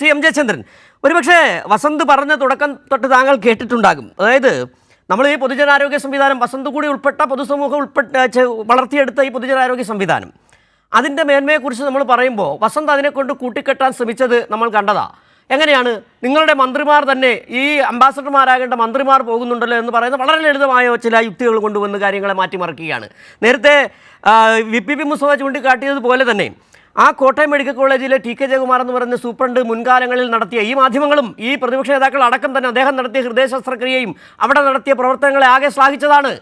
C M Jayachandran. ഒരുപക്ഷെ വസന്ത് പറഞ്ഞ തുടക്കം തൊട്ട് താങ്കൾ കേട്ടിട്ടുണ്ടാകും. അതായത് നമ്മൾ ഈ പൊതുജനാരോഗ്യ സംവിധാനം വസന്ത് കൂടി ഉൾപ്പെട്ട പൊതുസമൂഹം ഉൾപ്പെട്ട വളർത്തിയെടുത്ത ഈ പൊതുജനാരോഗ്യ സംവിധാനം. അതിന്റെ മേന്മയെക്കുറിച്ച് നമ്മൾ പറയുമ്പോൾ വസന്ത് അതിനെക്കൊണ്ട് കൂട്ടിക്കെട്ടാൻ ശ്രമിച്ചത് നമ്മൾ കണ്ടതാ. എങ്ങനെയാണ്? നിങ്ങളുടെ മന്ത്രിമാർ തന്നെ ഈ അംബാസഡർമാരാകേണ്ട മന്ത്രിമാർ പോകുന്നുണ്ടല്ലോ എന്ന് പറയുന്നത് വളരെ ലളിതമായ ചില യുക്തികൾ കൊണ്ടുവന്ന് കാര്യങ്ങളെ മാറ്റിമറിക്കുകയാണ്. നേരത്തെ വി പി പി മുസ്തഫ ചൂണ്ടിക്കാട്ടിയതുപോലെ തന്നെ ആ കോട്ടയം മെഡിക്കൽ കോളേജിലെ ടി കെ ജയകുമാർ എന്ന് പറയുന്ന സൂപ്രണ്ട് മുൻകാലങ്ങളിൽ നടത്തിയ ഈ മാധ്യമങ്ങളും ഈ പ്രതിപക്ഷ നേതാക്കൾ അടക്കം തന്നെ അദ്ദേഹം നടത്തിയ ഹൃദയ ശസ്ത്രക്രിയയും അവിടെ നടത്തിയ പ്രവർത്തനങ്ങളെ ആകെ ശ്ലാഘിച്ചതാണ്.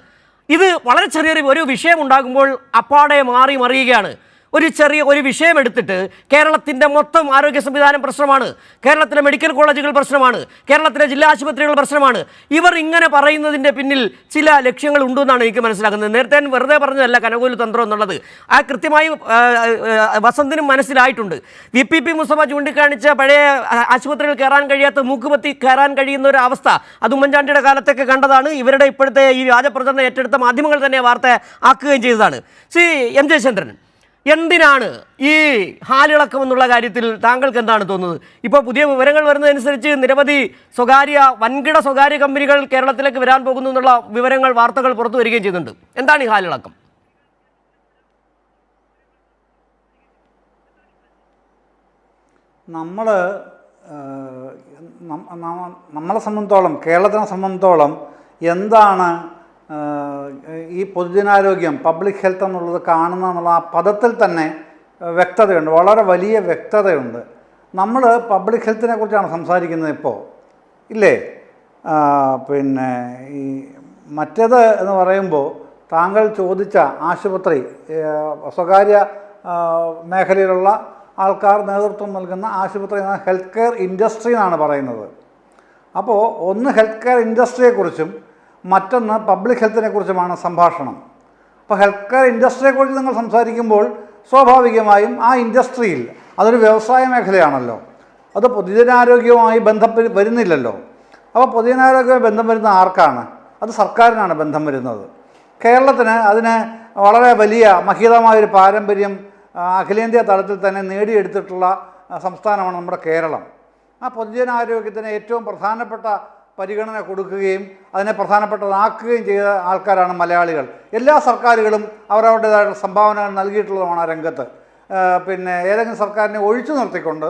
ഇത് വളരെ ചെറിയൊരു ഒരു വിഷയം ഉണ്ടാകുമ്പോൾ അപ്പാടെ മാറി മറിയുകയാണ്. ഒരു ചെറിയ ഒരു വിഷയം എടുത്തിട്ട് കേരളത്തിന്റെ മൊത്തം ആരോഗ്യ സംവിധാനം പ്രശ്നമാണ്. കേരളത്തിലെ മെഡിക്കൽ കോളേജുകൾ പ്രശ്നമാണ്. കേരളത്തിലെ ജില്ലാ ആശുപത്രികൾ പ്രശ്നമാണ്. ഇവർ ഇങ്ങനെ പറയുന്നതിന്റെ പിന്നിൽ ചില ലക്ഷ്യങ്ങൾ ഉണ്ടെന്നാണ് എനിക്ക് മനസ്സിലാക്കുന്നത് നേരത്തെ ഞാൻ വെറുതെ പറഞ്ഞതല്ല കനകൂല തന്ത്രം എന്നുള്ളത്. ആ കൃത്യമായി വസന്തിനും മനസ്സിലായിട്ടുണ്ട്. വി പി പി മുസഭ ചൂണ്ടിക്കാണിച്ച പഴയ ആശുപത്രികൾ കയറാൻ കഴിയാത്ത മൂക്കുപത്തി കയറാൻ കഴിയുന്ന ഒരു അവസ്ഥ അത് ഉമ്മൻചാണ്ടിയുടെ കാലത്തൊക്കെ കണ്ടതാണ്. ഇവരുടെ ഇപ്പോഴത്തെ ഈ വ്യാജപ്രചരണം ഏറ്റെടുത്ത മാധ്യമങ്ങൾ തന്നെ വാർത്ത ആക്കുകയും ചെയ്തതാണ്. ശ്രീ എം ജയചന്ദ്രൻ എന്തിനാണ് ഈ ഹാലിളക്കം എന്നുള്ള കാര്യത്തിൽ താങ്കൾക്ക് എന്താണ് തോന്നുന്നത്? ഇപ്പോൾ പുതിയ വിവരങ്ങൾ വരുന്നതനുസരിച്ച് നിരവധി സ്വകാര്യ വൻകിട സ്വകാര്യ കമ്പനികൾ കേരളത്തിലേക്ക് വരാൻ പോകുന്നു എന്നുള്ള വിവരങ്ങൾ വാർത്തകൾ പുറത്തു വരികയും ചെയ്യുന്നുണ്ട്. എന്താണ് ഈ ഹാലിളക്കം? നമ്മൾ നമ്മളെ സംബന്ധിച്ചോളം കേരളത്തിനെ സംബന്ധിച്ചോളം എന്താണ് ഈ പൊതുജനാരോഗ്യം പബ്ലിക് ഹെൽത്ത് എന്നുള്ളത് കാണുന്ന എന്നുള്ള ആ പദത്തിൽ തന്നെ വ്യക്തതയുണ്ട്. വളരെ വലിയ വ്യക്തതയുണ്ട്. നമ്മൾ പബ്ലിക് ഹെൽത്തിനെ കുറിച്ചാണ് സംസാരിക്കുന്നത് ഇപ്പോൾ ഇല്ലേ? പിന്നെ ഈ മറ്റേത് എന്ന് പറയുമ്പോൾ താങ്കൾ ചോദിച്ച ആശുപത്രി സ്വകാര്യ മേഖലയിലുള്ള ആൾക്കാർ നേതൃത്വം നൽകുന്ന ആശുപത്രി ഹെൽത്ത് കെയർ ഇൻഡസ്ട്രി എന്നാണ് പറയുന്നത്. അപ്പോൾ ഒന്ന് ഹെൽത്ത് കെയർ ഇൻഡസ്ട്രിയെക്കുറിച്ചും മറ്റൊന്ന് പബ്ലിക് ഹെൽത്തിനെ കുറിച്ചുമാണ് സംഭാഷണം. അപ്പോൾ ഹെൽത്ത് കെയർ ഇൻഡസ്ട്രിയെക്കുറിച്ച് നിങ്ങൾ സംസാരിക്കുമ്പോൾ സ്വാഭാവികമായും ആ ഇൻഡസ്ട്രിയിൽ അതൊരു വ്യവസായ മേഖലയാണല്ലോ. അത് പൊതുജനാരോഗ്യവുമായി ബന്ധപ്പെട്ട് വരുന്നില്ലല്ലോ. അപ്പോൾ പൊതുജനാരോഗ്യവുമായി ബന്ധം വരുന്ന ആർക്കാണ്? അത് സർക്കാരിനാണ് ബന്ധം വരുന്നത്. കേരളത്തിന് അതിന് വളരെ വലിയ മഹിതമായൊരു പാരമ്പര്യം അഖിലേന്ത്യാ തലത്തിൽ തന്നെ നേടിയെടുത്തിട്ടുള്ള സംസ്ഥാനമാണ് നമ്മുടെ കേരളം. ആ പൊതുജനാരോഗ്യത്തിന് ഏറ്റവും പ്രധാനപ്പെട്ട പരിഗണന കൊടുക്കുകയും അതിനെ പ്രധാനപ്പെട്ടതാക്കുകയും ചെയ്ത ആൾക്കാരാണ് മലയാളികൾ. എല്ലാ സർക്കാരുകളും അവരവരുടേതായിട്ടുള്ള സംഭാവനകൾ നൽകിയിട്ടുള്ളതുമാണ് ആ രംഗത്ത്. പിന്നെ ഏതെങ്കിലും സർക്കാരിനെ ഒഴിച്ചു നിർത്തിക്കൊണ്ട്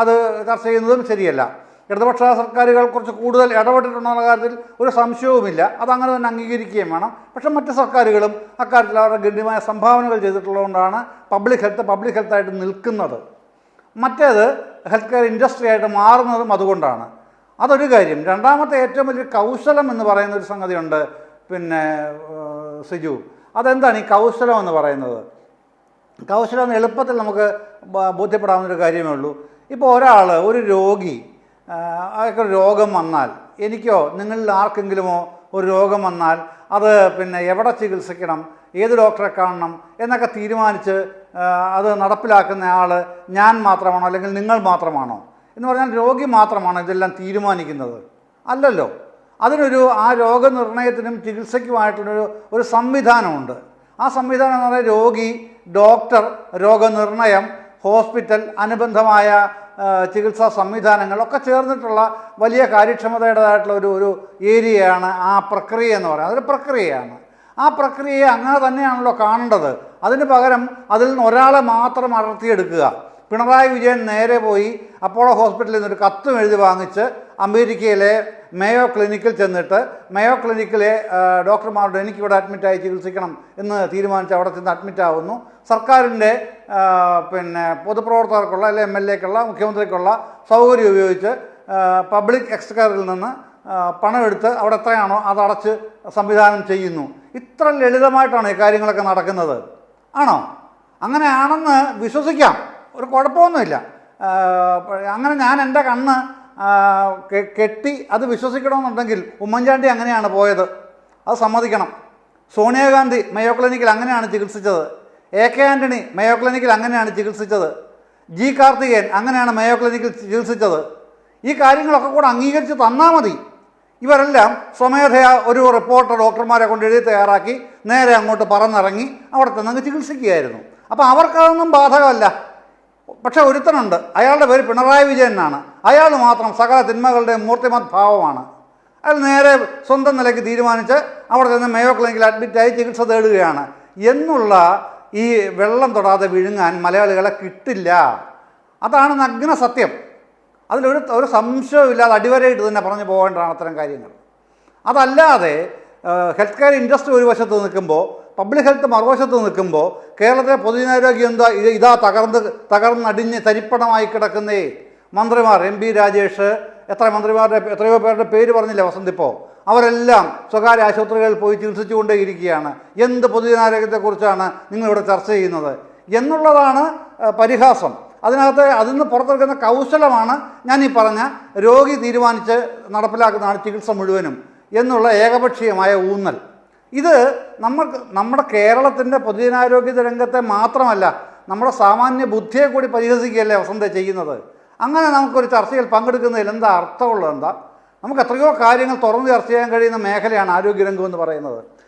അത് ചർച്ച ചെയ്യുന്നതും ശരിയല്ല. ഇടതുപക്ഷ സർക്കാരുകൾ കുറച്ച് കൂടുതൽ ഇടപെട്ടിട്ടുണ്ടെന്ന കാര്യത്തിൽ ഒരു സംശയവുമില്ല. അതങ്ങനെ തന്നെ അംഗീകരിക്കുകയും വേണം. പക്ഷേ മറ്റ് സർക്കാരുകളും അക്കാര്യത്തിൽ അവരുടെ ഗണ്യമായ സംഭാവനകൾ ചെയ്തിട്ടുള്ളതുകൊണ്ടാണ് പബ്ലിക് ഹെൽത്ത് പബ്ലിക് ഹെൽത്തായിട്ട് നിൽക്കുന്നത്. മറ്റേത് ഹെൽത്ത് കെയർ ഇൻഡസ്ട്രി ആയിട്ട് മാറുന്നതും അതുകൊണ്ടാണ്. അതൊരു കാര്യം. രണ്ടാമത്തെ ഏറ്റവും വലിയ കൗശലം എന്ന് പറയുന്ന ഒരു സംഗതിയുണ്ട്. പിന്നെ സിജു. അതെന്താണ് ഈ കൗശലം എന്ന് പറയുന്നത്? കൗശലം എന്ന് എളുപ്പത്തിൽ നമുക്ക് ബോധ്യപ്പെടാവുന്നൊരു കാര്യമേ ഉള്ളൂ. ഇപ്പോൾ ഒരാൾ ഒരു രോഗി അയാൾക്ക് രോഗം വന്നാൽ എനിക്കോ നിങ്ങളിൽ ആർക്കെങ്കിലുമോ ഒരു രോഗം വന്നാൽ അത് പിന്നെ എവിടെ ചികിത്സിക്കണം ഏത് ഡോക്ടറെ കാണണം എന്നൊക്കെ തീരുമാനിച്ച് അത് നടപ്പിലാക്കുന്ന ആൾ ഞാൻ മാത്രമാണോ അല്ലെങ്കിൽ നിങ്ങൾ മാത്രമാണോ? എന്ന് പറഞ്ഞാൽ രോഗി മാത്രമാണ് ഇതെല്ലാം തീരുമാനിക്കുന്നത്. അല്ലല്ലോ. അതിനൊരു ആ രോഗനിർണയത്തിനും ചികിത്സയ്ക്കുമായിട്ടുള്ളൊരു ഒരു സംവിധാനമുണ്ട്. ആ സംവിധാനം എന്ന് പറഞ്ഞാൽ രോഗി ഡോക്ടർ രോഗനിർണയം ഹോസ്പിറ്റൽ അനുബന്ധമായ ചികിത്സാ സംവിധാനങ്ങളൊക്കെ ചേർന്നിട്ടുള്ള വലിയ കാര്യക്ഷമതയുടേതായിട്ടുള്ള ഒരു ഒരു ഏരിയയാണ് ആ പ്രക്രിയ എന്ന് പറയുന്നത്. അതൊരു പ്രക്രിയയാണ്. ആ പ്രക്രിയയെ അങ്ങനെ തന്നെയാണല്ലോ കാണേണ്ടത്. അതിന് പകരം അതിൽ നിന്ന് ഒരാളെ മാത്രം അടർത്തിയെടുക്കുക. പിണറായി വിജയൻ നേരെ പോയി അപ്പോളോ ഹോസ്പിറ്റലിൽ നിന്നൊരു കത്തും എഴുതി വാങ്ങിച്ച് അമേരിക്കയിലെ മേയോ ക്ലിനിക്കിൽ ചെന്നിട്ട് മേയോ ക്ലിനിക്കിലെ ഡോക്ടർമാരോട് എനിക്കിവിടെ അഡ്മിറ്റായി ചികിത്സിക്കണം എന്ന് തീരുമാനിച്ച് അവിടെ ചെന്ന് അഡ്മിറ്റ് ആവുന്നു. സർക്കാരിന്റെ പിന്നെ പൊതുപ്രവർത്തകർക്കുള്ള അല്ലെ എം എൽ എക്കുള്ള മുഖ്യമന്ത്രിക്കുള്ള സൗകര്യം ഉപയോഗിച്ച് പബ്ലിക് എക്സ്കറിൽ നിന്ന് പണമെടുത്ത് അവിടെ എത്രയാണോ അത് അടച്ച് സംവിധാനം ചെയ്യുന്നു. ഇത്ര ലളിതമായിട്ടാണ് ഈ കാര്യങ്ങളൊക്കെ നടക്കുന്നത്? ആണോ? അങ്ങനെയാണെന്ന് വിശ്വസിക്കാം. ഒരു കുഴപ്പമൊന്നുമില്ല. അങ്ങനെ ഞാൻ എന്റെ കണ്ണ് കെട്ടി അത് വിശ്വസിക്കണമെന്നുണ്ടെങ്കിൽ ഉമ്മൻചാണ്ടി അങ്ങനെയാണ് പോയത്. അത് സമ്മതിക്കണം. സോണിയാഗാന്ധി മേയോ ക്ലിനിക്കിൽ അങ്ങനെയാണ് ചികിത്സിച്ചത്. എ കെ ആന്റണി മേയോ ക്ലിനിക്കിൽ അങ്ങനെയാണ് ചികിത്സിച്ചത്. ജി കാർത്തികേയൻ അങ്ങനെയാണ് മേയോ ക്ലിനിക്കിൽ ചികിത്സിച്ചത്. ഈ കാര്യങ്ങളൊക്കെ കൂടെ അംഗീകരിച്ച് തന്നാൽ മതി. ഇവരെല്ലാം സ്വമേധയാ ഒരു റിപ്പോർട്ടർ ഡോക്ടർമാരെ കൊണ്ട് എഴുതി തയ്യാറാക്കി നേരെ അങ്ങോട്ട് പറന്നിറങ്ങി അവിടെ തന്നെ ചികിത്സിക്കുകയായിരുന്നു. അപ്പോൾ അവർക്കതൊന്നും ബാധകമല്ല. പക്ഷെ ഒരുത്തനുണ്ട്. അയാളുടെ പേര് പിണറായി വിജയൻ എന്നാണ്. അയാൾ മാത്രം സകല തിന്മകളുടെ മൂർത്തിമത് ഭാവമാണ്. അയാൾ നേരെ സ്വന്തം നിലയ്ക്ക് തീരുമാനിച്ച് അവിടെ ചെന്ന് മേയോ ക്ലിനിക്കിൽ അഡ്മിറ്റായി ചികിത്സ തേടുകയാണ്. എന്നുള്ള ഈ വെള്ളം തൊടാതെ വിഴുങ്ങാൻ മലയാളികളെ കിട്ടില്ല. അതാണ് നഗ്ന സത്യം. അതിലൊരു ഒരു സംശയമില്ലാതെ അടിവരയിട്ട് തന്നെ പറഞ്ഞു പോകേണ്ടതാണ് അത്തരം കാര്യങ്ങൾ. അതല്ലാതെ ഹെൽത്ത് കെയർ ഇൻഡസ്ട്രി ഒരു വശത്ത് നിൽക്കുമ്പോൾ പബ്ലിക് ഹെൽത്ത് മറുവശത്ത് നിൽക്കുമ്പോൾ കേരളത്തിലെ പൊതുജനാരോഗ്യം എന്താ? ഇത് ഇതാ തകർന്ന് തകർന്നടിഞ്ഞ് തരിപ്പണമായി കിടക്കുന്നേ. മന്ത്രിമാർ എം പി രാജേഷ് എത്ര മന്ത്രിമാരുടെ എത്രയോ പേരുടെ പേര് പറഞ്ഞില്ല വസന്തിപ്പോൾ അവരെല്ലാം സ്വകാര്യ ആശുപത്രികളിൽ പോയി ചികിത്സിച്ചുകൊണ്ടേയിരിക്കുകയാണ്. എന്ത് പൊതുജനാരോഗ്യത്തെക്കുറിച്ചാണ് നിങ്ങളിവിടെ ചർച്ച ചെയ്യുന്നത്? എന്നുള്ളതാണ് പരിഹാസം. അതിനകത്ത് അതിൽ നിന്ന് പുറത്തെടുക്കുന്ന കൗശലമാണ് ഞാൻ ഈ പറഞ്ഞ രോഗി തീരുമാനിച്ച് നടപ്പിലാക്കുന്നതാണ് ചികിത്സ മുഴുവനും എന്നുള്ള ഏകപക്ഷീയമായ ഊന്നൽ. ഇത് നമുക്ക് നമ്മുടെ കേരളത്തിന്റെ പൊതുജനാരോഗ്യ രംഗത്തെ മാത്രമല്ല നമ്മുടെ സാമാന്യ ബുദ്ധിയെ കൂടി പരിഹസിക്കുകയല്ലേ വസന്ത ചെയ്യുന്നത്. അങ്ങനെ നമുക്കൊരു ചർച്ചയിൽ പങ്കെടുക്കുന്നതിൽ എന്താ അർത്ഥമുള്ളത്? എന്താ? നമുക്ക് എത്രയോ കാര്യങ്ങൾ തുറന്ന് ചർച്ച ചെയ്യാൻ കഴിയുന്ന മേഖലയാണ് ആരോഗ്യരംഗം എന്ന് പറയുന്നത്.